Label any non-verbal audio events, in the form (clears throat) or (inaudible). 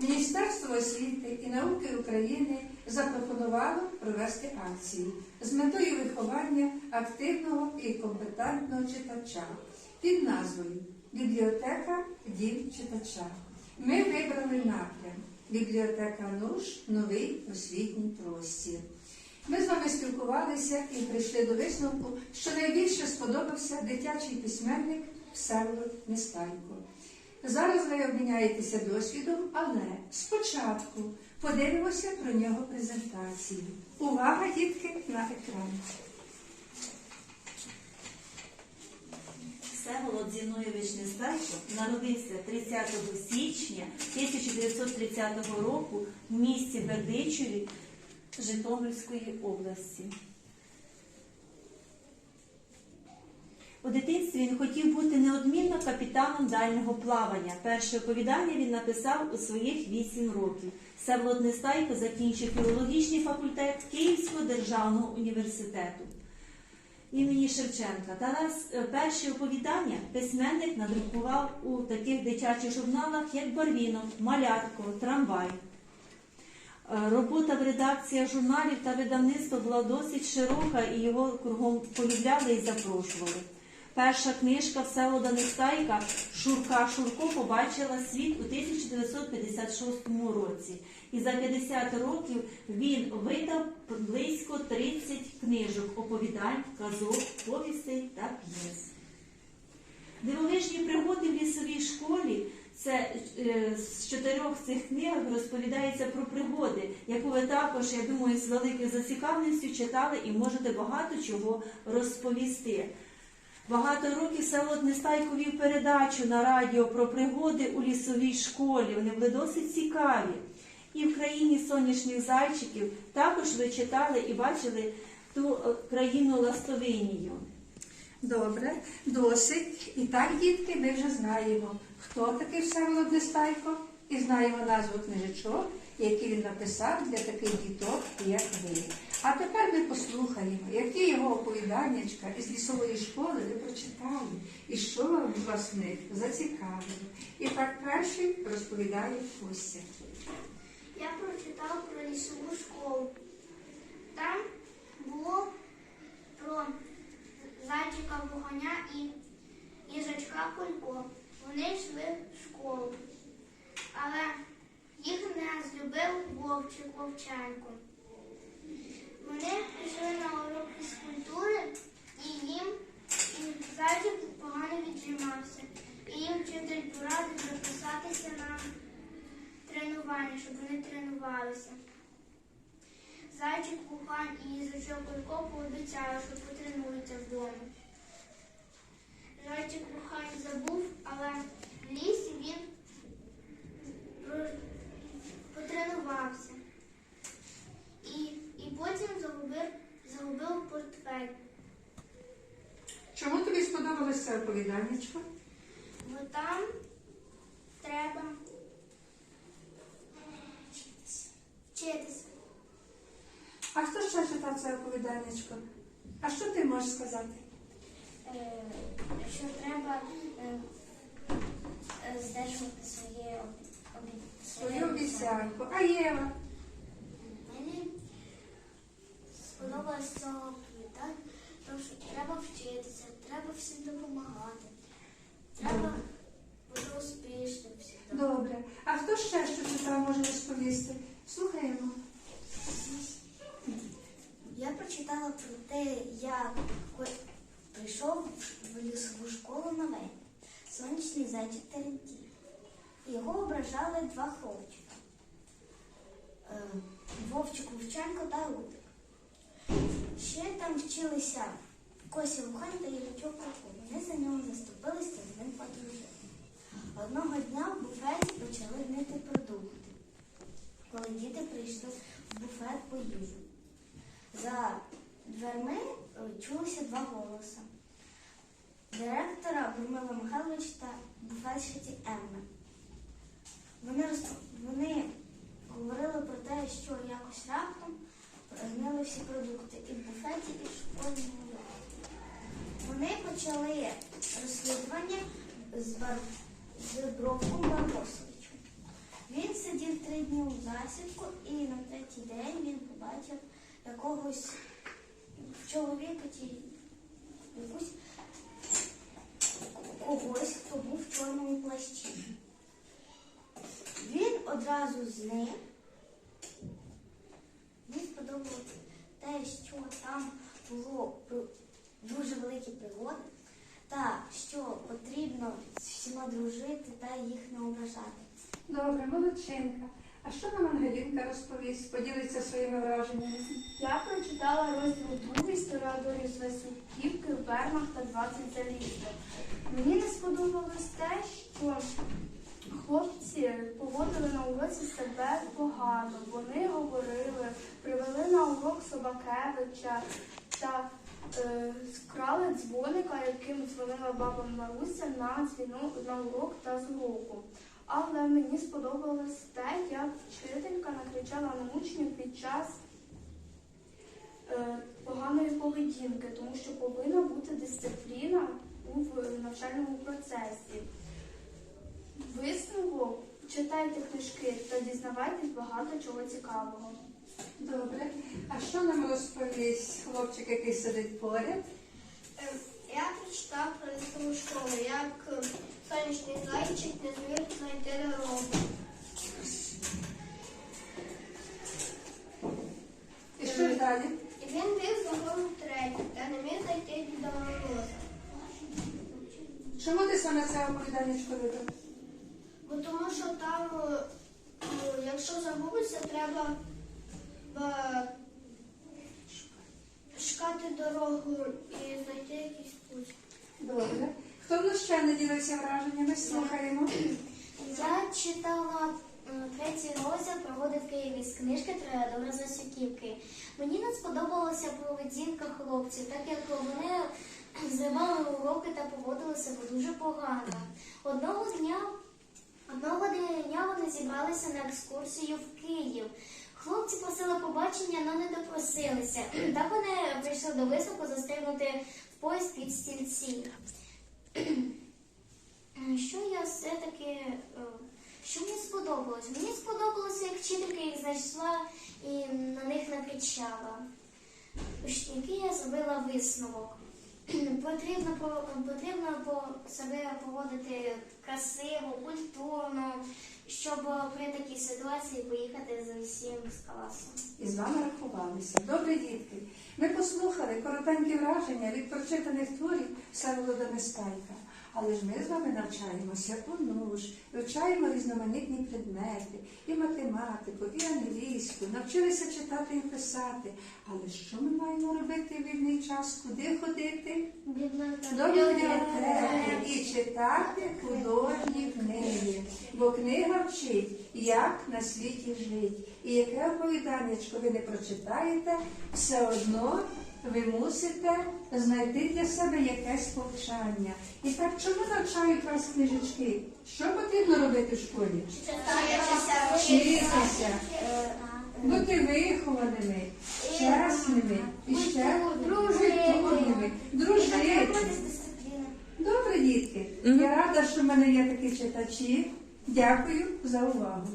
Міністерство освіти і науки України запропонувало провести акцію з метою виховання активного і компетентного читача під назвою Бібліотека Дім читача. Ми вибрали напрям Бібліотека НУШ Новий освітній простір. Ми з вами спілкувалися і прийшли до висновку, що найбільше сподобався дитячий письменник Всеволод Нестайко. Зараз ви обміняєтеся досвідом, але спочатку подивимося про нього презентацію. Увага, дітки, на екран. Всеволод Зінович Нестайко народився 30 січня 1930 року в місті Бердичеві Житомирської області. У дитинстві він хотів бути неодмінно капітаном дальнього плавання. Перше оповідання він написав у своїх 8 років. Всеволод Нестайко закінчив філологічний факультет Київського державного університету імені Шевченка. Тарас е, перші оповідання письменник надрукував у таких дитячих журналах, як Барвінок, Малятко, Трамвай. Е, Робота в редакціях журналів та видавництва була досить широка і його кругом полюбляли і запрошували. Перша книжка Всеволода Нестайка Шурка Шурко побачила світ у 1956 році. І за 50 років він видав близько 30 книжок, оповідань, казок, повістей та п'єс. Дивовижні пригоди в лісовій школі. Це е, з чотирьох цих книг розповідається про пригоди, яку ви також, я думаю, з великою зацікавленістю читали і можете багато чого розповісти. Багато років Всеволод Нестайко вів передачу на радіо про пригоди у лісовій школі. Вони були досить цікаві. І в країні сонячних зайчиків також ви читали і бачили ту е, країну Ластовинію. Добре, досить. І так, дітки, ми вже знаємо, хто такий Всеволод Нестайко, і знаємо назву книжечок, які він написав для таких діток, як ви. А тепер ми послухаємо, які його оповіданнячка із лісової школи ви прочитали, і що вам вас них зацікавило. І так перший розповідає Костя. Я прочитав про лісову школу. Там було про зайчика вогоня і їжачка Колько. Вони йшли в школу. Але їх не злюбив Вовчик Вовченко. Вони пішли на урок фізкультури і їм і зайчик погано віджимався. І їм вчитель порадив записатися на тренування, щоб вони тренувалися. Зайчик Кухань і їжачок Колько пообіцяли, що потренуються вдома. Зайчик Кухань забув, але в лісі він потренувався. І, і потім загубив, загубив портфель. Чому тобі сподобалося оповіданнячко? Бо там треба вчитися. А хто ще читав це оповіданнячко? А що ти можеш сказати? Е, що треба е, здержувати своє обі- Свою обіцянку. А Єва? Мені сподобалось цього оповідання, тому що треба вчитися, треба всім допомагати, треба. Добре. А хто ще що читав, може розповісти? Слухаємо. Я прочитала про те, як прийшов в лісову школу новий сонячний зайчик Терентій. Його ображали два хлопчика. Е, Вовчик Вовченко та Рудик. Ще там вчилися Кося Лухань та Євчок Коко. Вони за нього заступилися з ним подружили. Одного дня в буфеті почали гнити продукти, коли діти прийшли в буфет по їжу. За дверми чулися два голоси. Директора Бурмила Михайлович та буфетчиці Емми. Вони, вони говорили про те, що якось раптом гнили всі продукти і в буфеті, і в школьному. Вони почали розслідування з, Бар... з Бровком Барбосовичем. Він сидів три дні у засідку, і на третій день він побачив якогось чоловіка чи якусь когось, хто був в чорному плащі. Він одразу зник. Мені сподобалося те, що там було дуже великі пригоди, та що потрібно з всіма дружити та їх не ображати. Добре, молодчинка. А що нам Ангелінка розповість? Поділиться своїми враженнями. Я прочитала розділ другий історіаторів з Васильківки, Вермахта 20 залізли. Мені не сподобалось те, що хлопці поводили на уроці себе погано. Вони говорили, привели на урок Собакевича та скрали дзвоника, яким дзвонила баба Маруся на дзвінок на урок та з уроку. Але мені сподобалось те, як вчителька накричала на учнів під час е, поганої поведінки, тому що повинна бути дисципліна у навчальному процесі. Висновок читайте книжки та дізнавайтесь багато чого цікавого. Добре. А що нам розповість хлопчик, який сидить поряд? Я прочитав про лісову школу, як е, сонячний зайчик не зміг знайти дорогу. І що ж далі? І він біг за гору третій, та не міг знайти Діда Мороза. Чому ти саме це оповіданнячко вибрав? Бо тому що там, е, ну, якщо загубиться, треба е, шукати дорогу і знайти якийсь путь. Добре. Хто в нас ще не ділився враженнями? Слухаємо. Я читала третій розділ «Пригоди в Києві» з книжки Троєдора Засіківки. Мені не сподобалася поведінка хлопців, так як вони зривали уроки та поводили себе дуже погано. Одного дня, одного дня вони зібралися на екскурсію в Київ. Хлопці просили побачення, але не допросилися. (clears throat) Так вони прийшли до висновку застрибнути в поїзд під стільці. (clears throat) Що я все-таки, е, що мені сподобалось? Мені сподобалося, як вчителька їх знайшла і на них накричала. Який я зробила висновок. Потрібно, по- потрібно по себе поводити красиво, культурно, щоб при такій ситуації поїхати з усім з класом. І з вами рахувалися. Добре, дітки. Ми послухали коротенькі враження від прочитаних творів Всеволода Нестайка. Але ж ми з вами навчаємося УНУШ, вивчаємо різноманітні предмети, і математику, і англійську, навчилися читати і писати. Але що ми маємо робити в вільний час? Куди ходити? До бібліотеки і читати художні книги. Бо книга вчить, як на світі жить. І яке оповіданнячко ви не прочитаєте, все одно ви мусите знайти для себе якесь повчання. І так, чому навчають вас книжечки? Що потрібно робити в школі? Вчитися, бути вихованими, чесними і ще культурними, дружити. Добре, дітки. Я рада, що в мене є такі читачі. Дякую за увагу.